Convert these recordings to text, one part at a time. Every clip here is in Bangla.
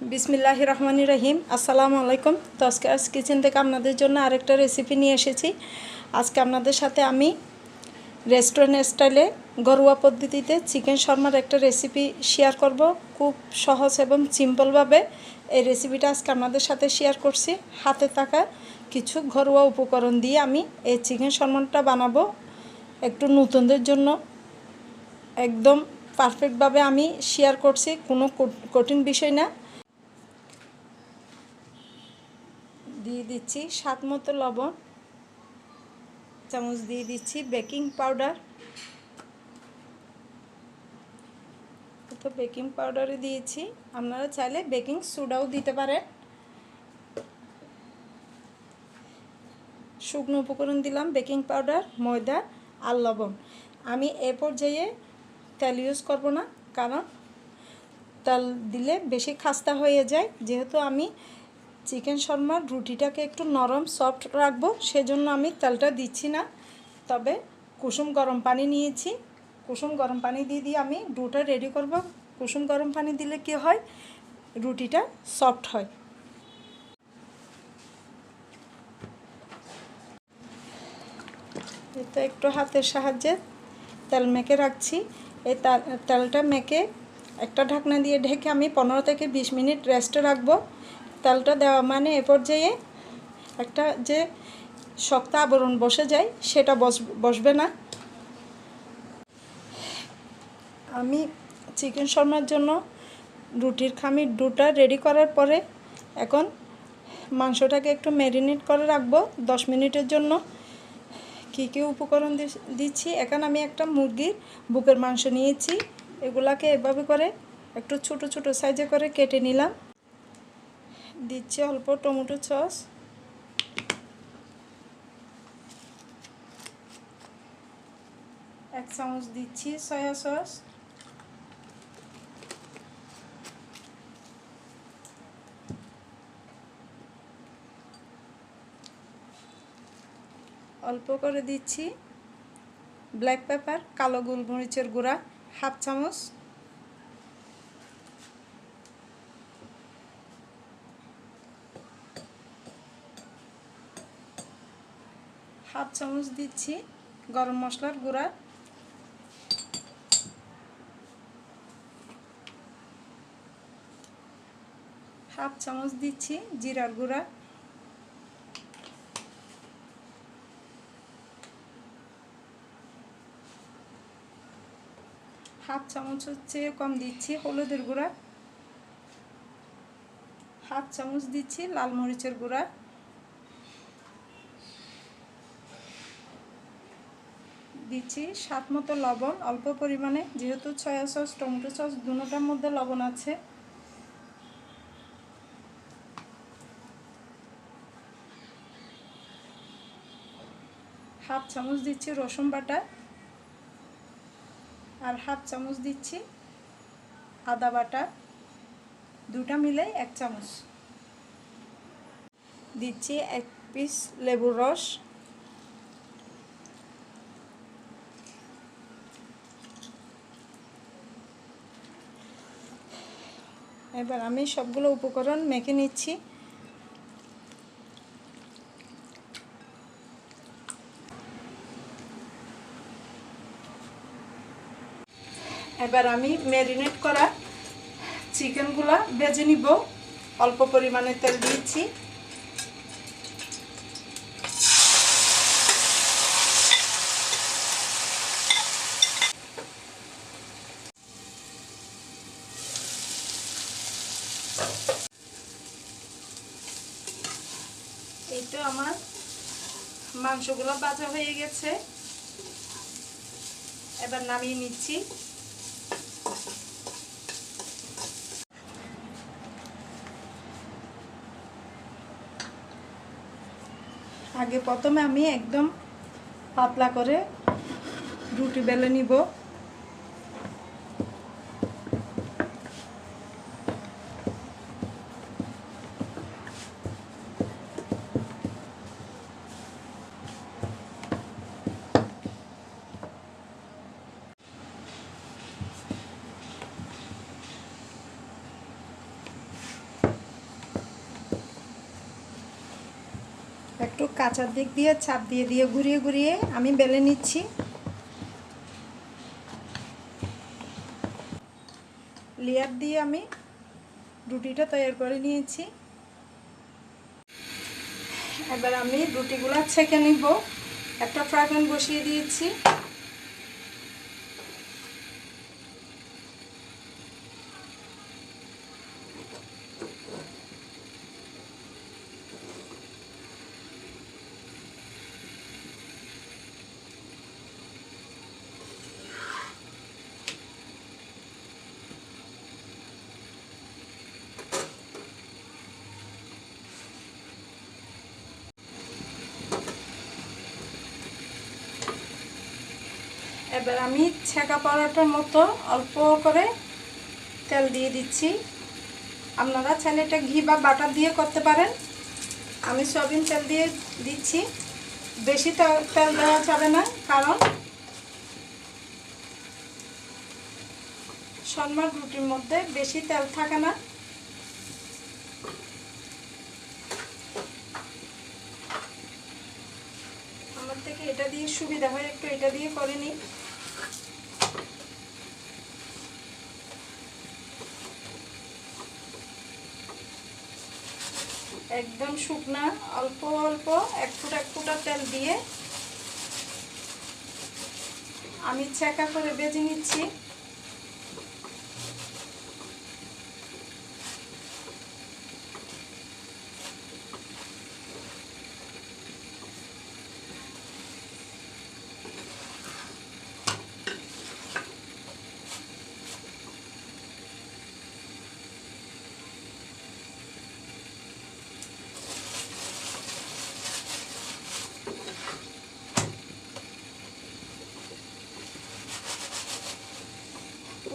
বিসমিল্লাহ রহমান রহিম। আসসালামু আলাইকুম। তো আজকে আজ কিচেন থেকে আপনাদের জন্য আরেকটা রেসিপি নিয়ে এসেছি। আজকে আপনাদের সাথে আমি রেস্টুরেন্ট স্টাইলে ঘরোয়া পদ্ধতিতে চিকেন শর্মার একটা রেসিপি শেয়ার করব। খুব সহজ এবং সিম্পলভাবে এই রেসিপিটা আজকে আপনাদের সাথে শেয়ার করছি। হাতে থাকা কিছু ঘরোয়া উপকরণ দিয়ে আমি এই চিকেন শর্মাটা বানাবো। একটু নতুনদের জন্য একদম পারফেক্টভাবে আমি শেয়ার করছি। কোনো কঠিন বিষয় না। দিয়ে দিচ্ছি স্বাদ মতো লবণ। চামচ দিয়ে দিচ্ছি বেকিং পাউডার। তো বেকিং পাউডারে দিয়েছি। আপনারা চাইলে বেকিং সোডাও দিতে পারেন। শুকনো উপকরণ দিলাম, বেকিং পাউডার, ময়দা আর লবণ। আমি এ পর্যায়ে তেল ইউজ করব না, কারণ তেল দিলে বেশি খাস্তা হয়ে যায়। যেহেতু আমি চিকেন শর্মার রুটিটাকে একটু নরম সফট রাখব। সেজন্য আমি তেলটা দিচ্ছি না। তবে কুসুম গরম পানি নিয়েছি। কুসুম গরম পানি দিয়ে দিয়ে আমি ডোটা রেডি করব। কুসুম গরম পানি দিলে কি হয়? রুটিটা সফট হয়। তো একটু হাতের সাহায্যে তেল মেখে রাখছি। এই তেলটা মেখে একটা ঢাকনা দিয়ে ঢেকে আমি পনেরো থেকে বিশ মিনিট রেস্টে রাখব। তেলটা দেওয়া মানে এ পর্যায়ে একটা যে শক্ত আবরণ বসে যায়, সেটা বস, বসবে না। আমি চিকেন শর্মার জন্য রুটির খামির ডুটা রেডি করার পরে এখন মাংসটাকে একটু ম্যারিনেট করে রাখব দশ মিনিটের জন্য। কী কী উপকরণ দিচ্ছি? এখন আমি একটা মুরগির বুকের মাংস নিয়েছি। এগুলাকে এভাবে করে একটু ছোট ছোট সাইজে করে কেটে নিলাম। দিচ্ছি অল্প টমেটো সস। এক চামচ দিচ্ছি সয়া সস। অল্প করে দিচ্ছি ব্ল্যাক পেপার কালো গোলমরিচের গুঁড়া, হাফ চামচ হাফ চামচ দিচ্ছি গরম মশলার গুঁড়া। হাফ চামচ দিচ্ছি জিরার গুঁড়া। হাফ চামচ হচ্ছে কম দিচ্ছি হলুদের গুঁড়া। হাফ চামচ দিচ্ছি লাল মরিচের গুঁড়া। দিচ্ছি স্বাদ মতো লবণ, অল্প পরিমাণে, যেহেতু সয়া সস টমেটো সস দুটোটার মধ্যে লবণ আছে। হাফ চামচ দিচ্ছি রসুন বাটা আর হাফ চামচ দিচ্ছি আদা বাটা। দুটা মিলে এক চামচ। দিচ্ছি এক পিস লেবুর রস। এবার আমি সবগুলো উপকরণ মেখে নিচ্ছি। এবার আমি ম্যারিনেট করা চিকেনগুলো ভেজে নিব। অল্প পরিমাণে তেল দিচ্ছি। এই তো আমার মাংসগুলো বাজা হয়ে গেছে। এবার নামিয়ে নিচ্ছি। আগে প্রথমে আমি একদম পাতলা করে রুটি বেলে নিব। একটু কাঁচার দিক দিয়ে, চাপ দিয়ে দিয়ে ঘুরিয়ে ঘুরিয়ে আমি বেলে নিচ্ছি। লেয়ার দিয়ে আমি রুটিটা তৈরি করে নিয়েছি। এবার আমি রুটিগুলো ছেঁকে নিব। একটা ফ্রাই প্যান বসিয়ে দিয়েছি। এবার আমি ছেঁকা পরোটার মতো অল্প করে তেল দিয়ে দিচ্ছি। আপনারা চাইলে এটা ঘি বা বাটার দিয়ে করতে পারেন। আমি সয়াবিন তেল দিয়ে দিচ্ছি। বেশি তেল দেওয়া যাবে না, কারণ শর্মার রুটির মধ্যে বেশি তেল থাকে না আমার থেকে এটা দিয়ে সুবিধা হয়, একটু এটা দিয়ে করে নিই। একদম শুকনা, অল্প অল্প এক ফুটা এক ফুটা তেল দিয়ে আমি চেকা করে বেজে নিচ্ছি।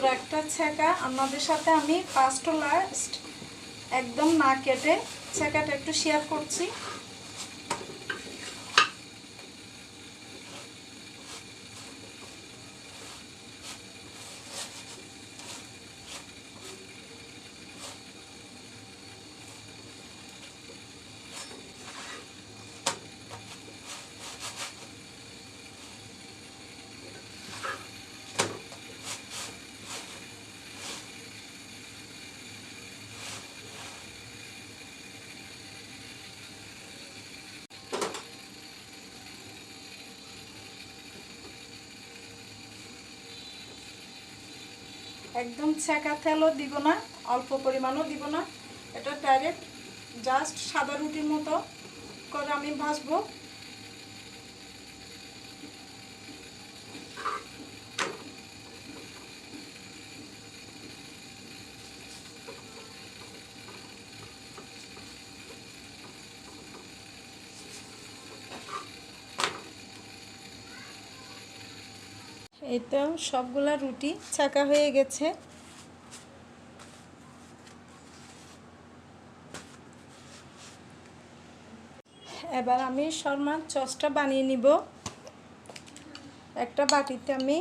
পুরো একটা ছেঁকা। আপনাদের সাথে আমি ও লাস্ট একদম না কেটে ছেঁকাটা একটু শেয়ার করছি। একদম ছেঁকা তেলও দিব না, অল্প পরিমাণও দিব না। এটা ডাইরেক্ট জাস্ট সাদা রুটির মতো করে আমি ভাজবো। এই তো সবগুলা রুটি ছাকা হয়ে গেছে। এবার আমি শর্মার চসটা বানিয়ে নিব। একটা বাটিতে আমি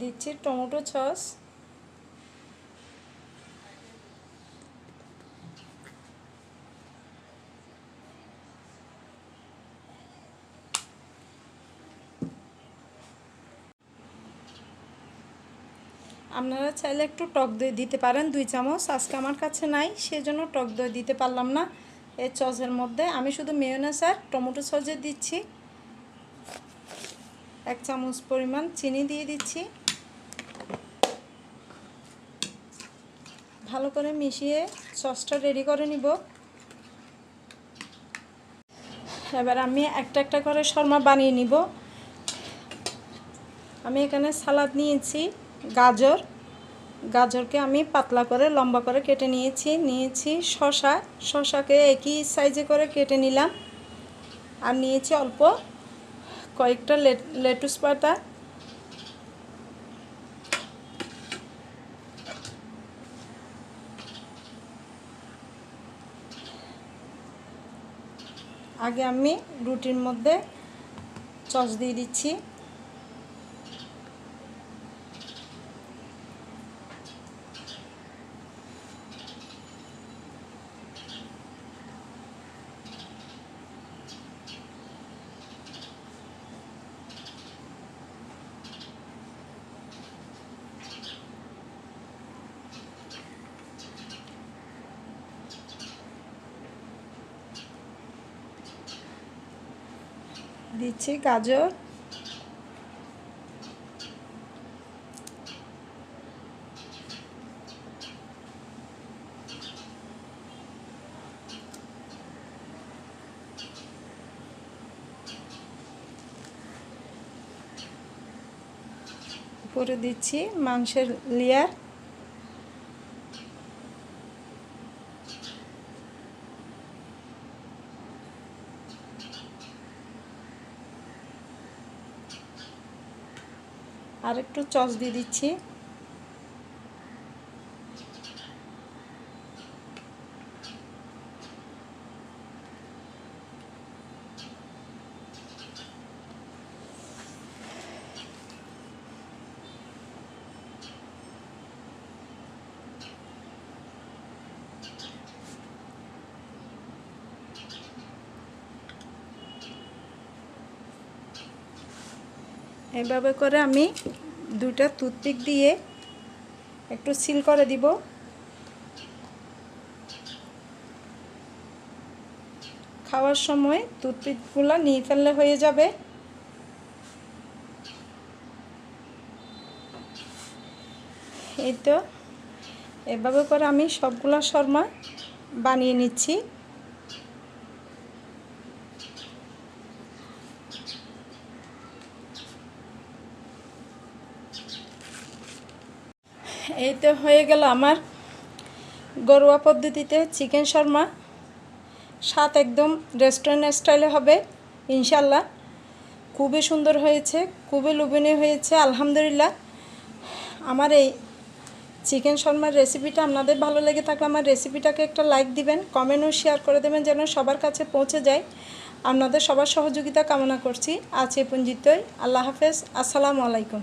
দিচ্ছি টমেটো সস আপনারা চাইলে একটু টক দই দিতে পারেন, দুই চামচ। আজকে আমার কাছে নাই, সেজন্য টক দই দিতে পারলাম না এই চসের মধ্যে। আমি শুধু মেয়োনেস আর টমেটো সসে দিচ্ছি। এক চামচ পরিমাণ চিনি দিয়ে দিচ্ছি। ভালো করে মিশিয়ে সসটা রেডি করে নিব। এবার আমি একটা একটা করে শর্মা বানিয়ে নিব। আমি এখানে সালাদ নিয়েছি। গাজর। গাজরকে আমি পাতলা করে, লম্বা করে কেটে নিয়েছি। নিয়েছি শশা শশাকে একই সাইজে করে কেটে নিলাম। আর নিয়েছি অল্প কয়েকটা লেটুস পাতা। আগে আমি রুটির মধ্যে চস দিয়ে দিচ্ছি। দিচ্ছি গাজর। উপরে দিচ্ছি মাংসের লেয়ার আর একটু চস দিয়ে দিচ্ছি। এভাবে করে আমি দুটা টুথপিক দিয়ে একটু সিল করে দিব। খাওয়ার সময় টুথপিকগুলো নিয়ে ফেললে হয়ে যাবে। এই তো, এভাবে করে আমি সবগুলা শর্মা বানিয়ে নিচ্ছি। এই তো হয়ে গেল আমার ঘরোয়া পদ্ধতিতে চিকেন শর্মা। স্বাদ একদম রেস্টুরেন্ট স্টাইলে হবে ইনশাল্লাহ খুবই সুন্দর হয়েছে, খুবই লোভনীয় হয়েছে, আলহামদুলিল্লাহ। আমার এই চিকেন শর্মার রেসিপিটা আপনাদের ভালো লেগে থাকলে আমার রেসিপিটাকে একটা লাইক দিবেন কমেন্টও শেয়ার করে দেবেন যেন সবার কাছে পৌঁছে যায়। আপনাদের সবার সহযোগিতা কামনা করছি। আজ এ পঞ্জিতই আল্লাহ হাফেজ। আসসালামু আলাইকুম।